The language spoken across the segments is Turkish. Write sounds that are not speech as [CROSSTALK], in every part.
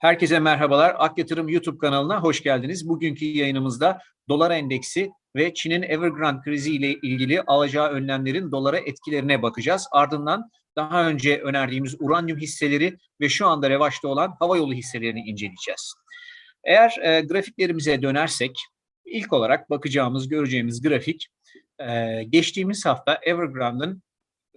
Herkese merhabalar. Ak Yatırım YouTube kanalına hoş geldiniz. Bugünkü yayınımızda dolar endeksi ve Çin'in Evergrande krizi ile ilgili alacağı önlemlerin dolara etkilerine bakacağız. Ardından daha önce önerdiğimiz uranyum hisseleri ve şu anda revaçta olan havayolu hisselerini inceleyeceğiz. Eğer e, grafiklerimize dönersek ilk olarak bakacağımız, göreceğimiz grafik e, geçtiğimiz hafta Evergrande'ın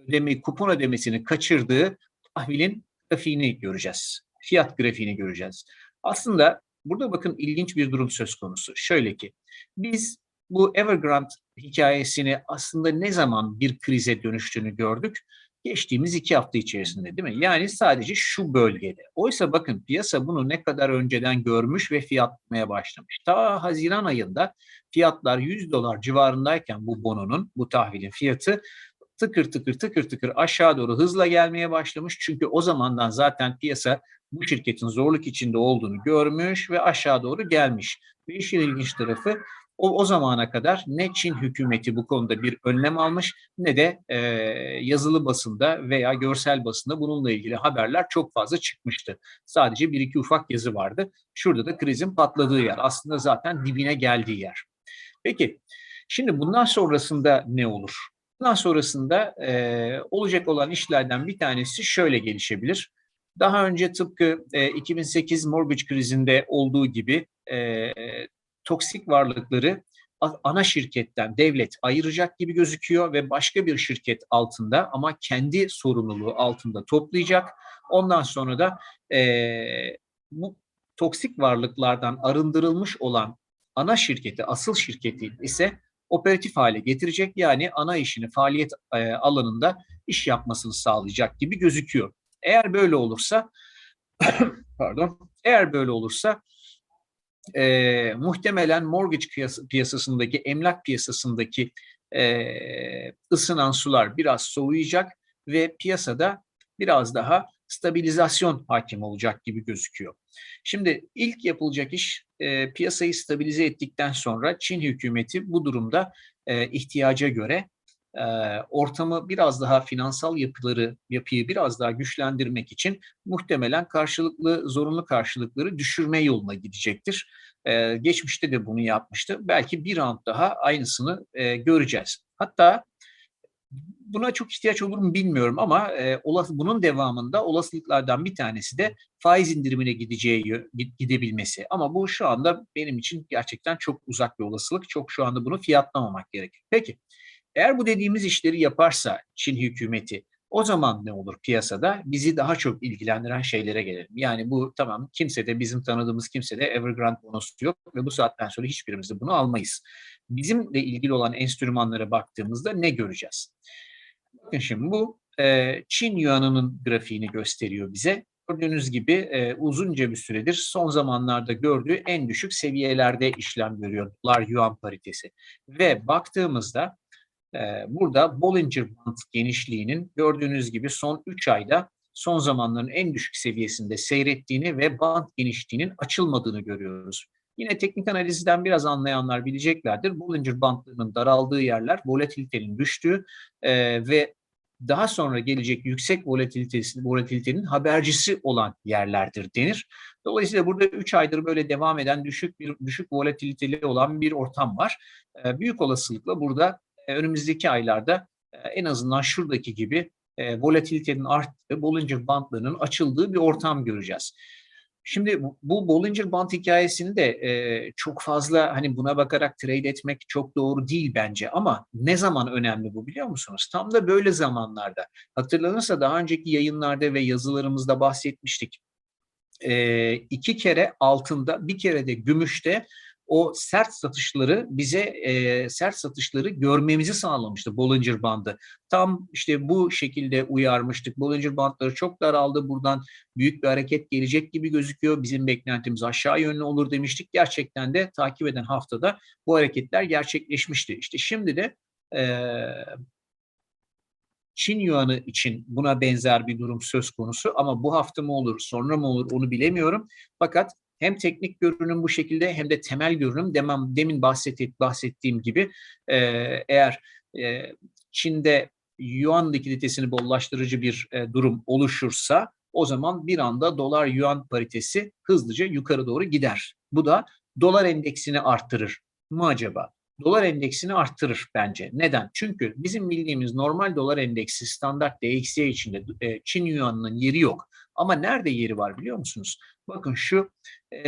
ödeme, kupon ödemesini kaçırdığı tahvilin grafiğini göreceğiz fiyat grafiğini göreceğiz. Aslında burada bakın ilginç bir durum söz konusu. Şöyle ki biz bu Evergrande hikayesini aslında ne zaman bir krize dönüştüğünü gördük? Geçtiğimiz iki hafta içerisinde değil mi? Yani sadece şu bölgede. Oysa bakın piyasa bunu ne kadar önceden görmüş ve fiyatlamaya başlamış. Ta Haziran ayında fiyatlar 100 dolar civarındayken bu bononun, bu tahvilin fiyatı tıkır tıkır tıkır tıkır aşağı doğru hızla gelmeye başlamış. Çünkü o zamandan zaten piyasa bu şirketin zorluk içinde olduğunu görmüş ve aşağı doğru gelmiş. Ve işin ilginç tarafı o, o zamana kadar ne Çin hükümeti bu konuda bir önlem almış ne de e, yazılı basında veya görsel basında bununla ilgili haberler çok fazla çıkmıştı. Sadece bir iki ufak yazı vardı. Şurada da krizin patladığı yer. Aslında zaten dibine geldiği yer. Peki şimdi bundan sonrasında ne olur? Bundan sonrasında e, olacak olan işlerden bir tanesi şöyle gelişebilir. Daha önce tıpkı e, 2008 mortgage krizinde olduğu gibi e, toksik varlıkları ana şirketten devlet ayıracak gibi gözüküyor ve başka bir şirket altında ama kendi sorumluluğu altında toplayacak. Ondan sonra da e, bu toksik varlıklardan arındırılmış olan ana şirketi, asıl şirketi ise operatif hale getirecek. Yani ana işini faaliyet e, alanında iş yapmasını sağlayacak gibi gözüküyor. Eğer böyle olursa [COUGHS] pardon eğer böyle olursa e, muhtemelen mortgage piyasasındaki emlak piyasasındaki e, ısınan sular biraz soğuyacak ve piyasada biraz daha stabilizasyon hakim olacak gibi gözüküyor. Şimdi ilk yapılacak iş e, piyasayı stabilize ettikten sonra Çin hükümeti bu durumda e, ihtiyaca göre e, ortamı biraz daha finansal yapıları yapıyı biraz daha güçlendirmek için muhtemelen karşılıklı zorunlu karşılıkları düşürme yoluna gidecektir. E, geçmişte de bunu yapmıştı. Belki bir round daha aynısını e, göreceğiz. Hatta buna çok ihtiyaç olur mu bilmiyorum ama e, olası, bunun devamında olasılıklardan bir tanesi de faiz indirimine gideceği gidebilmesi. Ama bu şu anda benim için gerçekten çok uzak bir olasılık. Çok şu anda bunu fiyatlamamak gerekir. Peki eğer bu dediğimiz işleri yaparsa Çin hükümeti o zaman ne olur piyasada? Bizi daha çok ilgilendiren şeylere gelelim. Yani bu tamam kimse de bizim tanıdığımız kimse de Evergrande bonosu yok ve bu saatten sonra hiçbirimiz de bunu almayız. Bizimle ilgili olan enstrümanlara baktığımızda ne göreceğiz? Bakın şimdi bu e, Çin yuanının grafiğini gösteriyor bize. Gördüğünüz gibi e, uzunca bir süredir son zamanlarda gördüğü en düşük seviyelerde işlem görüyor dolar yuan paritesi. Ve baktığımızda burada Bollinger Band genişliğinin gördüğünüz gibi son 3 ayda son zamanların en düşük seviyesinde seyrettiğini ve band genişliğinin açılmadığını görüyoruz. Yine teknik analizden biraz anlayanlar bileceklerdir. Bollinger bandlarının daraldığı yerler volatilitenin düştüğü e, ve daha sonra gelecek yüksek volatilitesi, volatilitenin habercisi olan yerlerdir denir. Dolayısıyla burada 3 aydır böyle devam eden düşük bir düşük volatiliteli olan bir ortam var. E, büyük olasılıkla burada önümüzdeki aylarda e, en azından şuradaki gibi e, volatilitenin arttığı, Bollinger bandlarının açıldığı bir ortam göreceğiz. Şimdi bu Bollinger Band hikayesini de e, çok fazla hani buna bakarak trade etmek çok doğru değil bence ama ne zaman önemli bu biliyor musunuz? Tam da böyle zamanlarda. Hatırlanırsa daha önceki yayınlarda ve yazılarımızda bahsetmiştik. E, iki kere altında bir kere de gümüşte o sert satışları bize e, sert satışları görmemizi sağlamıştı Bollinger Bandı. Tam işte bu şekilde uyarmıştık. Bollinger Bandları çok daraldı. Buradan büyük bir hareket gelecek gibi gözüküyor. Bizim beklentimiz aşağı yönlü olur demiştik. Gerçekten de takip eden haftada bu hareketler gerçekleşmişti. İşte şimdi de e, Çin Yuan'ı için buna benzer bir durum söz konusu ama bu hafta mı olur, sonra mı olur onu bilemiyorum. Fakat hem teknik görünüm bu şekilde hem de temel görünüm demem, demin bahset, bahsettiğim gibi e, eğer e, Çin'de yuan likiditesini bollaştırıcı bir e, durum oluşursa o zaman bir anda dolar yuan paritesi hızlıca yukarı doğru gider. Bu da dolar endeksini arttırır mı acaba? Dolar endeksini arttırır bence. Neden? Çünkü bizim bildiğimiz normal dolar endeksi standart DXY içinde e, Çin yuanının yeri yok. Ama nerede yeri var biliyor musunuz? Bakın şu e,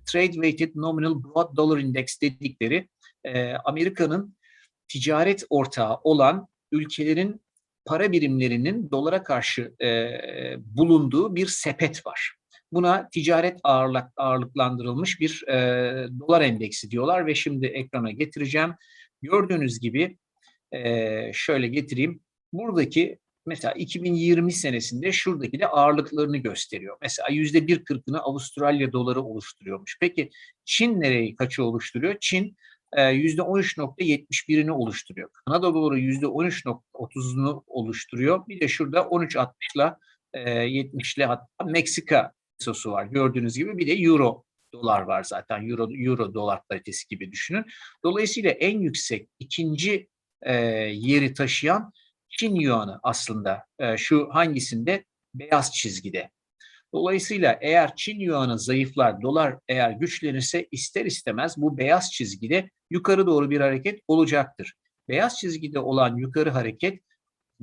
Trade Weighted Nominal Broad Dollar Index dedikleri e, Amerika'nın ticaret ortağı olan ülkelerin para birimlerinin dolara karşı e, bulunduğu bir sepet var. Buna ticaret ağırlık, ağırlıklandırılmış bir e, dolar endeksi diyorlar ve şimdi ekrana getireceğim. Gördüğünüz gibi e, şöyle getireyim. Buradaki mesela 2020 senesinde şuradaki de ağırlıklarını gösteriyor. Mesela yüzde bir kırkını Avustralya doları oluşturuyormuş. Peki Çin nereyi kaçı oluşturuyor? Çin yüzde 13.71'ini oluşturuyor. Kanada doları yüzde 13.30'unu oluşturuyor. Bir de şurada 13.60'la 70'le hatta Meksika pesosu var. Gördüğünüz gibi bir de euro dolar var zaten. Euro, euro dolar paritesi gibi düşünün. Dolayısıyla en yüksek ikinci e, yeri taşıyan Çin yuanı aslında e, şu hangisinde? Beyaz çizgide. Dolayısıyla eğer Çin yuanı zayıflar, dolar eğer güçlenirse ister istemez bu beyaz çizgide yukarı doğru bir hareket olacaktır. Beyaz çizgide olan yukarı hareket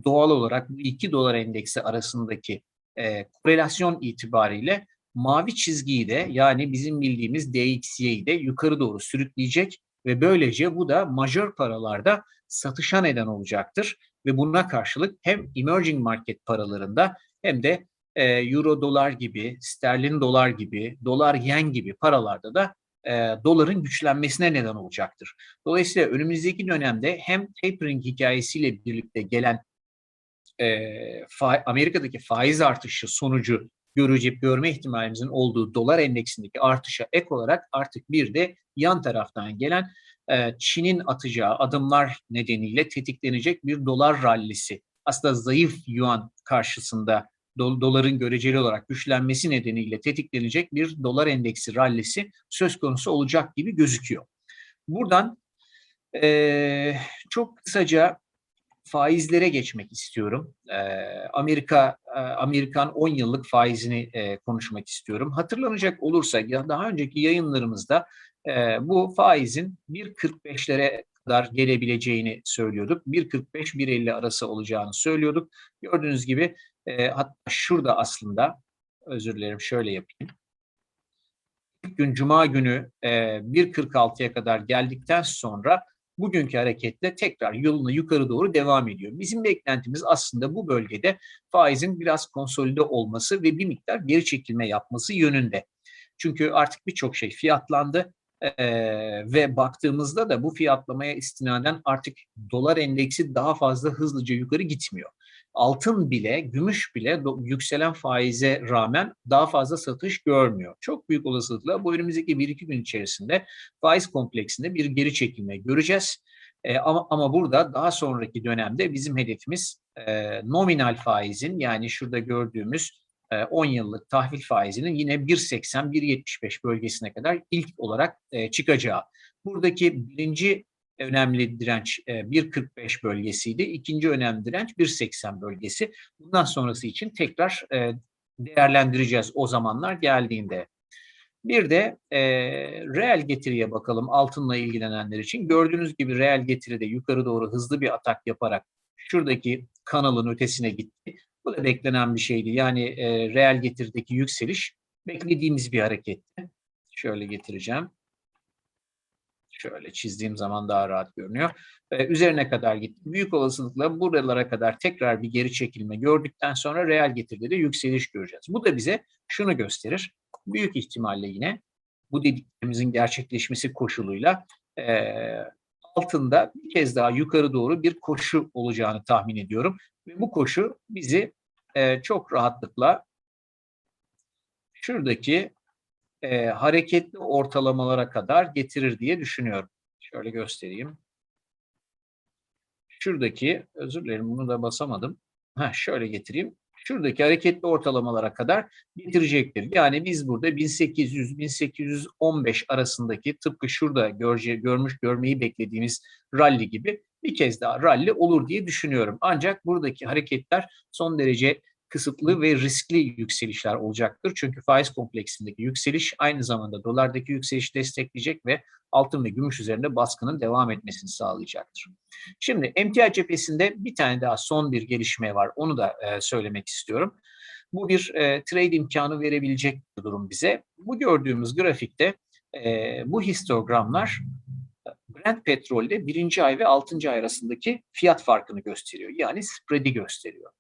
doğal olarak bu iki dolar endeksi arasındaki e, korelasyon itibariyle mavi çizgiyi de yani bizim bildiğimiz DXY'yi de yukarı doğru sürükleyecek ve böylece bu da majör paralarda satışa neden olacaktır. Ve buna karşılık hem emerging market paralarında hem de e, euro dolar gibi, sterlin dolar gibi, dolar yen gibi paralarda da e, doların güçlenmesine neden olacaktır. Dolayısıyla önümüzdeki dönemde hem tapering hikayesiyle birlikte gelen e, fa Amerika'daki faiz artışı sonucu görecek görme ihtimalimizin olduğu dolar endeksindeki artışa ek olarak artık bir de yan taraftan gelen Çin'in atacağı adımlar nedeniyle tetiklenecek bir dolar rallisi. Aslında zayıf yuan karşısında do, doların göreceli olarak güçlenmesi nedeniyle tetiklenecek bir dolar endeksi rallisi söz konusu olacak gibi gözüküyor. Buradan e, çok kısaca faizlere geçmek istiyorum. E, Amerika e, Amerikan 10 yıllık faizini e, konuşmak istiyorum. Hatırlanacak olursa ya daha önceki yayınlarımızda e, bu faizin 1.45'lere kadar gelebileceğini söylüyorduk. 1.45-1.50 arası olacağını söylüyorduk. Gördüğünüz gibi e, hatta şurada aslında özür dilerim şöyle yapayım. İlk gün Cuma günü e, 1.46'ya kadar geldikten sonra bugünkü hareketle tekrar yoluna yukarı doğru devam ediyor. Bizim beklentimiz aslında bu bölgede faizin biraz konsolide olması ve bir miktar geri çekilme yapması yönünde. Çünkü artık birçok şey fiyatlandı ee, ve baktığımızda da bu fiyatlamaya istinaden artık dolar endeksi daha fazla hızlıca yukarı gitmiyor altın bile, gümüş bile yükselen faize rağmen daha fazla satış görmüyor. Çok büyük olasılıkla bu önümüzdeki bir iki gün içerisinde faiz kompleksinde bir geri çekilme göreceğiz. E, ama, ama burada daha sonraki dönemde bizim hedefimiz e, nominal faizin yani şurada gördüğümüz 10 yıllık tahvil faizinin yine 1.80-1.75 bölgesine kadar ilk olarak çıkacağı. Buradaki birinci önemli direnç 1.45 bölgesiydi. İkinci önemli direnç 1.80 bölgesi. Bundan sonrası için tekrar değerlendireceğiz o zamanlar geldiğinde. Bir de e, reel getiriye bakalım altınla ilgilenenler için. Gördüğünüz gibi reel getiride yukarı doğru hızlı bir atak yaparak şuradaki kanalın ötesine gitti. Bu da beklenen bir şeydi. Yani e, reel getirdeki yükseliş beklediğimiz bir hareketti. Şöyle getireceğim. Şöyle çizdiğim zaman daha rahat görünüyor. Ee, üzerine kadar gitti. Büyük olasılıkla buralara kadar tekrar bir geri çekilme gördükten sonra reel getiride de yükseliş göreceğiz. Bu da bize şunu gösterir. Büyük ihtimalle yine bu dediklerimizin gerçekleşmesi koşuluyla e, altında bir kez daha yukarı doğru bir koşu olacağını tahmin ediyorum. Ve bu koşu bizi e, çok rahatlıkla şuradaki e, hareketli ortalamalara kadar getirir diye düşünüyorum. Şöyle göstereyim. Şuradaki, özür dilerim bunu da basamadım. Ha, şöyle getireyim. Şuradaki hareketli ortalamalara kadar getirecektir. Yani biz burada 1800-1815 arasındaki tıpkı şurada görce, görmüş görmeyi beklediğimiz rally gibi bir kez daha rally olur diye düşünüyorum. Ancak buradaki hareketler son derece kısıtlı ve riskli yükselişler olacaktır. Çünkü faiz kompleksindeki yükseliş aynı zamanda dolardaki yükseliş destekleyecek ve altın ve gümüş üzerinde baskının devam etmesini sağlayacaktır. Şimdi emtia cephesinde bir tane daha son bir gelişme var. Onu da e, söylemek istiyorum. Bu bir e, trade imkanı verebilecek bir durum bize. Bu gördüğümüz grafikte e, bu histogramlar Brent petrolde birinci ay ve altıncı ay arasındaki fiyat farkını gösteriyor. Yani spread'i gösteriyor.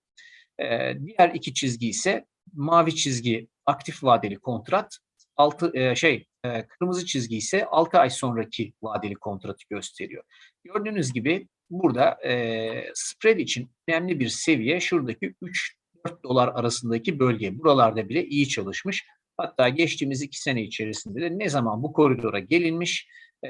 E, diğer iki çizgi ise mavi çizgi aktif vadeli kontrat, altı e, şey e, kırmızı çizgi ise 6 ay sonraki vadeli kontratı gösteriyor. Gördüğünüz gibi burada e, spread için önemli bir seviye şuradaki 3 4 dolar arasındaki bölge. Buralarda bile iyi çalışmış. Hatta geçtiğimiz iki sene içerisinde de ne zaman bu koridora gelinmiş,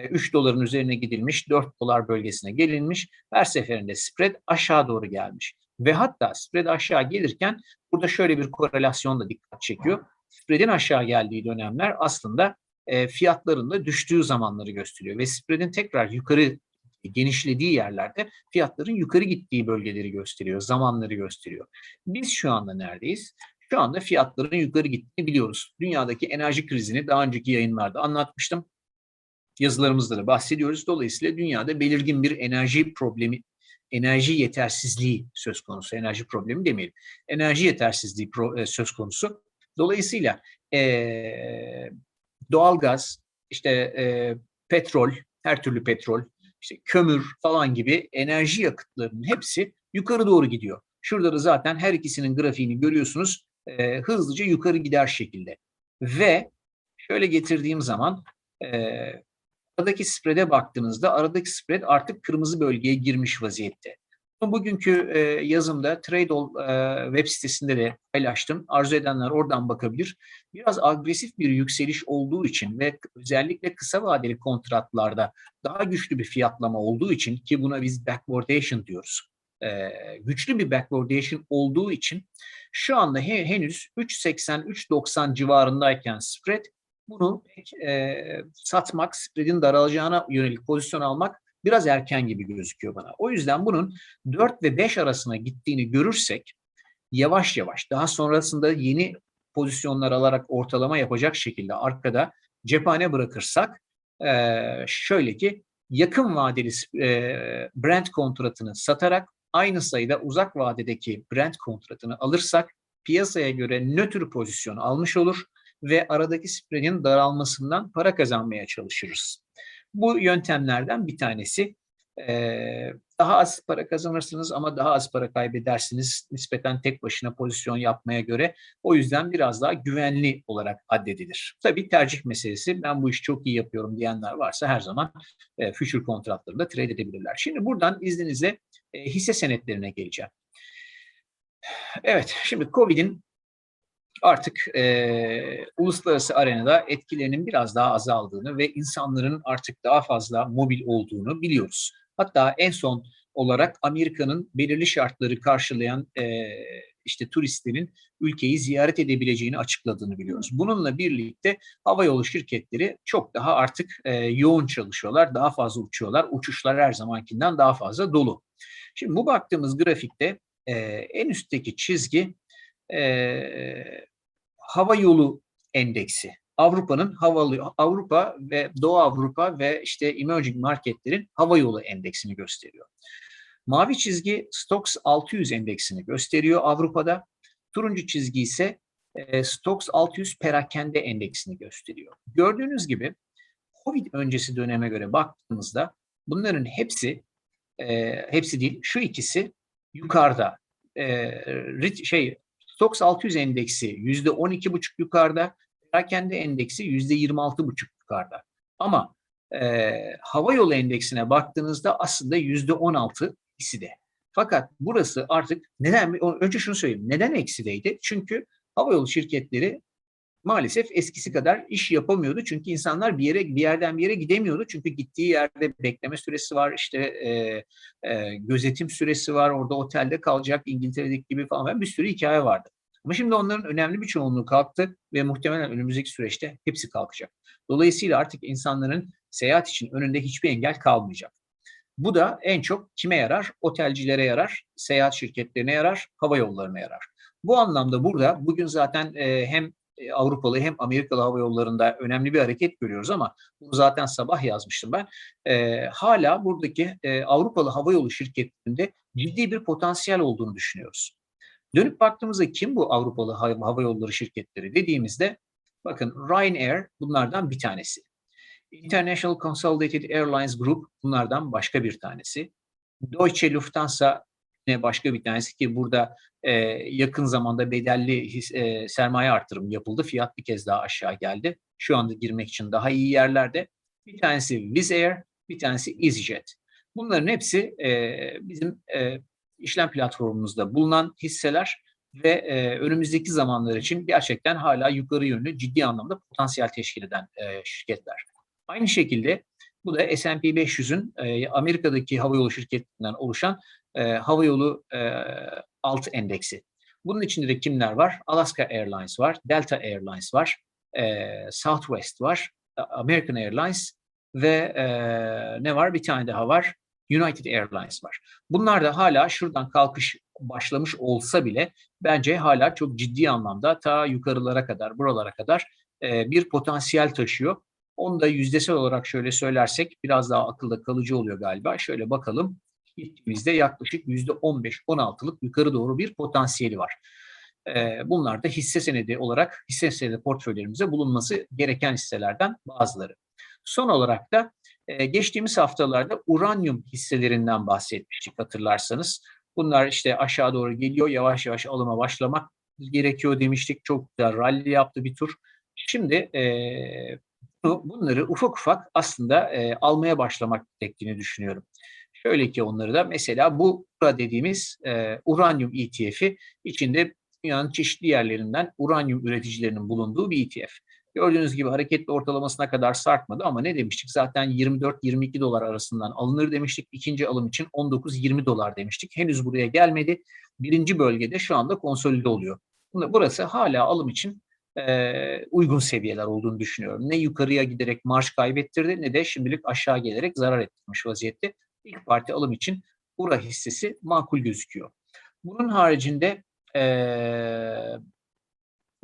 3 doların üzerine gidilmiş, 4 dolar bölgesine gelinmiş, her seferinde spread aşağı doğru gelmiş. Ve hatta spread aşağı gelirken burada şöyle bir korelasyon da dikkat çekiyor. Spread'in aşağı geldiği dönemler aslında e, fiyatların da düştüğü zamanları gösteriyor. Ve spread'in tekrar yukarı genişlediği yerlerde fiyatların yukarı gittiği bölgeleri gösteriyor, zamanları gösteriyor. Biz şu anda neredeyiz? Şu anda fiyatların yukarı gittiğini biliyoruz. Dünyadaki enerji krizini daha önceki yayınlarda anlatmıştım. Yazılarımızda da bahsediyoruz. Dolayısıyla dünyada belirgin bir enerji problemi, enerji yetersizliği söz konusu. Enerji problemi demeyelim. Enerji yetersizliği pro, e, söz konusu. Dolayısıyla e, doğalgaz, işte e, petrol, her türlü petrol, işte kömür falan gibi enerji yakıtlarının hepsi yukarı doğru gidiyor. Şurada da zaten her ikisinin grafiğini görüyorsunuz. E, hızlıca yukarı gider şekilde. Ve şöyle getirdiğim zaman e, aradaki spread'e baktığınızda aradaki spread artık kırmızı bölgeye girmiş vaziyette. Bugünkü e, yazımda Tradeall e, web sitesinde de paylaştım. Arzu edenler oradan bakabilir. Biraz agresif bir yükseliş olduğu için ve özellikle kısa vadeli kontratlarda daha güçlü bir fiyatlama olduğu için ki buna biz backwardation diyoruz. E, güçlü bir backwardation olduğu için şu anda he, henüz 3.80-3.90 civarındayken spread bunu e, satmak, spread'in daralacağına yönelik pozisyon almak biraz erken gibi gözüküyor bana. O yüzden bunun 4 ve 5 arasına gittiğini görürsek yavaş yavaş daha sonrasında yeni pozisyonlar alarak ortalama yapacak şekilde arkada cephane bırakırsak şöyle ki yakın vadeli Brent kontratını satarak aynı sayıda uzak vadedeki Brent kontratını alırsak piyasaya göre nötr pozisyon almış olur ve aradaki spreadin daralmasından para kazanmaya çalışırız. Bu yöntemlerden bir tanesi. Daha az para kazanırsınız ama daha az para kaybedersiniz nispeten tek başına pozisyon yapmaya göre. O yüzden biraz daha güvenli olarak addedilir. Tabii tercih meselesi. Ben bu işi çok iyi yapıyorum diyenler varsa her zaman e, future kontratlarında trade edebilirler. Şimdi buradan izninizle hisse senetlerine geleceğim. Evet, şimdi Covid'in artık e, uluslararası arenada etkilerinin biraz daha azaldığını ve insanların artık daha fazla mobil olduğunu biliyoruz. Hatta en son olarak Amerika'nın belirli şartları karşılayan e, işte turistlerin ülkeyi ziyaret edebileceğini açıkladığını biliyoruz. Bununla birlikte havayolu şirketleri çok daha artık e, yoğun çalışıyorlar, daha fazla uçuyorlar. Uçuşlar her zamankinden daha fazla dolu. Şimdi bu baktığımız grafikte e, en üstteki çizgi e, hava yolu endeksi. Avrupa'nın havalı Avrupa ve Doğu Avrupa ve işte emerging marketlerin hava yolu endeksini gösteriyor. Mavi çizgi Stoxx 600 endeksini gösteriyor Avrupa'da. Turuncu çizgi ise e, Stoxx 600 perakende endeksini gösteriyor. Gördüğünüz gibi Covid öncesi döneme göre baktığımızda bunların hepsi e, hepsi değil şu ikisi yukarıda. E, şey Stox 600 endeksi %12,5 yukarıda, perakende endeksi %26,5 yukarıda. Ama e, hava yolu endeksine baktığınızda aslında %16 ikisi de. Fakat burası artık neden, önce şunu söyleyeyim, neden eksideydi? Çünkü hava yolu şirketleri maalesef eskisi kadar iş yapamıyordu. Çünkü insanlar bir yere bir yerden bir yere gidemiyordu. Çünkü gittiği yerde bekleme süresi var, işte e, e, gözetim süresi var, orada otelde kalacak, İngiltere'deki gibi falan bir sürü hikaye vardı. Ama şimdi onların önemli bir çoğunluğu kalktı ve muhtemelen önümüzdeki süreçte hepsi kalkacak. Dolayısıyla artık insanların seyahat için önünde hiçbir engel kalmayacak. Bu da en çok kime yarar? Otelcilere yarar, seyahat şirketlerine yarar, hava yollarına yarar. Bu anlamda burada bugün zaten e, hem Avrupalı hem Amerikalı hava yollarında önemli bir hareket görüyoruz ama bunu zaten sabah yazmıştım ben. E, hala buradaki e, Avrupalı hava yolu şirketlerinde ciddi bir potansiyel olduğunu düşünüyoruz. Dönüp baktığımızda kim bu Avrupalı hava yolları şirketleri dediğimizde bakın Ryanair bunlardan bir tanesi. International Consolidated Airlines Group bunlardan başka bir tanesi. Deutsche Lufthansa ne başka bir tanesi ki burada e, yakın zamanda bedelli his, e, sermaye artırımı yapıldı. Fiyat bir kez daha aşağı geldi. Şu anda girmek için daha iyi yerlerde. Bir tanesi Wizz Air, bir tanesi EasyJet. Bunların hepsi e, bizim e, işlem platformumuzda bulunan hisseler ve e, önümüzdeki zamanlar için gerçekten hala yukarı yönlü ciddi anlamda potansiyel teşkil eden e, şirketler. Aynı şekilde bu da S&P 500'ün e, Amerika'daki havayolu şirketlerinden oluşan e, havayolu e, alt endeksi. Bunun içinde de kimler var? Alaska Airlines var, Delta Airlines var, e, Southwest var, American Airlines ve e, ne var? Bir tane daha var. United Airlines var. Bunlar da hala şuradan kalkış başlamış olsa bile bence hala çok ciddi anlamda ta yukarılara kadar, buralara kadar e, bir potansiyel taşıyor. Onu da yüzdesel olarak şöyle söylersek biraz daha akılda kalıcı oluyor galiba. Şöyle bakalım. Gittiğimizde yaklaşık %15-16'lık yukarı doğru bir potansiyeli var. E, bunlar da hisse senedi olarak hisse senedi portföylerimize bulunması gereken hisselerden bazıları. Son olarak da e, geçtiğimiz haftalarda uranyum hisselerinden bahsetmiştik hatırlarsanız. Bunlar işte aşağı doğru geliyor, yavaş yavaş alıma başlamak gerekiyor demiştik. Çok güzel rally yaptı bir tur. Şimdi e, bunları ufak ufak aslında e, almaya başlamak gerektiğini düşünüyorum. Şöyle ki onları da mesela bu dediğimiz e, uranyum ETF'i içinde dünyanın çeşitli yerlerinden uranyum üreticilerinin bulunduğu bir ETF. Gördüğünüz gibi hareketli ortalamasına kadar sarkmadı ama ne demiştik? Zaten 24-22 dolar arasından alınır demiştik. İkinci alım için 19-20 dolar demiştik. Henüz buraya gelmedi. Birinci bölgede şu anda konsolide oluyor. Burası hala alım için e, uygun seviyeler olduğunu düşünüyorum. Ne yukarıya giderek marş kaybettirdi ne de şimdilik aşağı gelerek zarar ettirmiş vaziyette. İlk parti alım için Ura hissesi makul gözüküyor. Bunun haricinde e,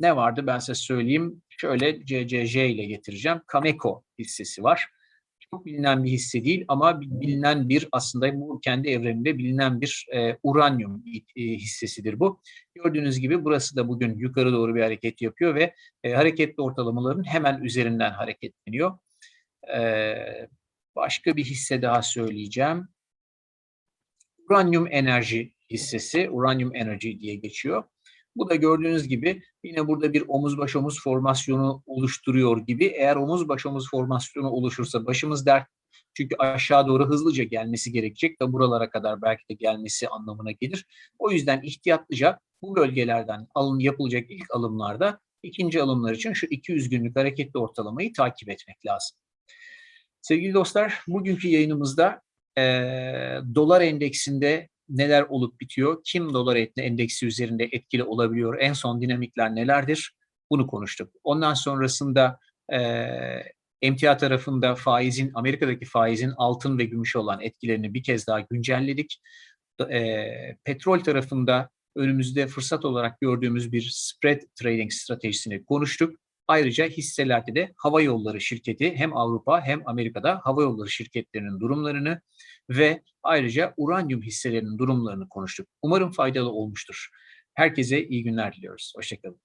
ne vardı ben size söyleyeyim. Şöyle CCJ ile getireceğim. Cameco hissesi var. Çok bilinen bir hisse değil ama bilinen bir aslında bu kendi evreninde bilinen bir e, uranyum e, hissesidir bu. Gördüğünüz gibi burası da bugün yukarı doğru bir hareket yapıyor ve e, hareketli ortalamaların hemen üzerinden hareketleniyor. E, başka bir hisse daha söyleyeceğim. Uranyum enerji hissesi, uranyum enerji diye geçiyor. Bu da gördüğünüz gibi yine burada bir omuz baş omuz formasyonu oluşturuyor gibi. Eğer omuz baş omuz formasyonu oluşursa başımız dert. Çünkü aşağı doğru hızlıca gelmesi gerekecek ve buralara kadar belki de gelmesi anlamına gelir. O yüzden ihtiyatlıca bu bölgelerden alım yapılacak ilk alımlarda ikinci alımlar için şu 200 günlük hareketli ortalamayı takip etmek lazım. Sevgili dostlar, bugünkü yayınımızda e, dolar endeksinde neler olup bitiyor, kim dolar endeksi üzerinde etkili olabiliyor, en son dinamikler nelerdir bunu konuştuk. Ondan sonrasında e, emtia tarafında faizin, Amerika'daki faizin altın ve gümüş olan etkilerini bir kez daha güncelledik. E, petrol tarafında önümüzde fırsat olarak gördüğümüz bir spread trading stratejisini konuştuk. Ayrıca hisselerde de hava yolları şirketi hem Avrupa hem Amerika'da hava yolları şirketlerinin durumlarını ve ayrıca uranyum hisselerinin durumlarını konuştuk. Umarım faydalı olmuştur. Herkese iyi günler diliyoruz. Hoşçakalın.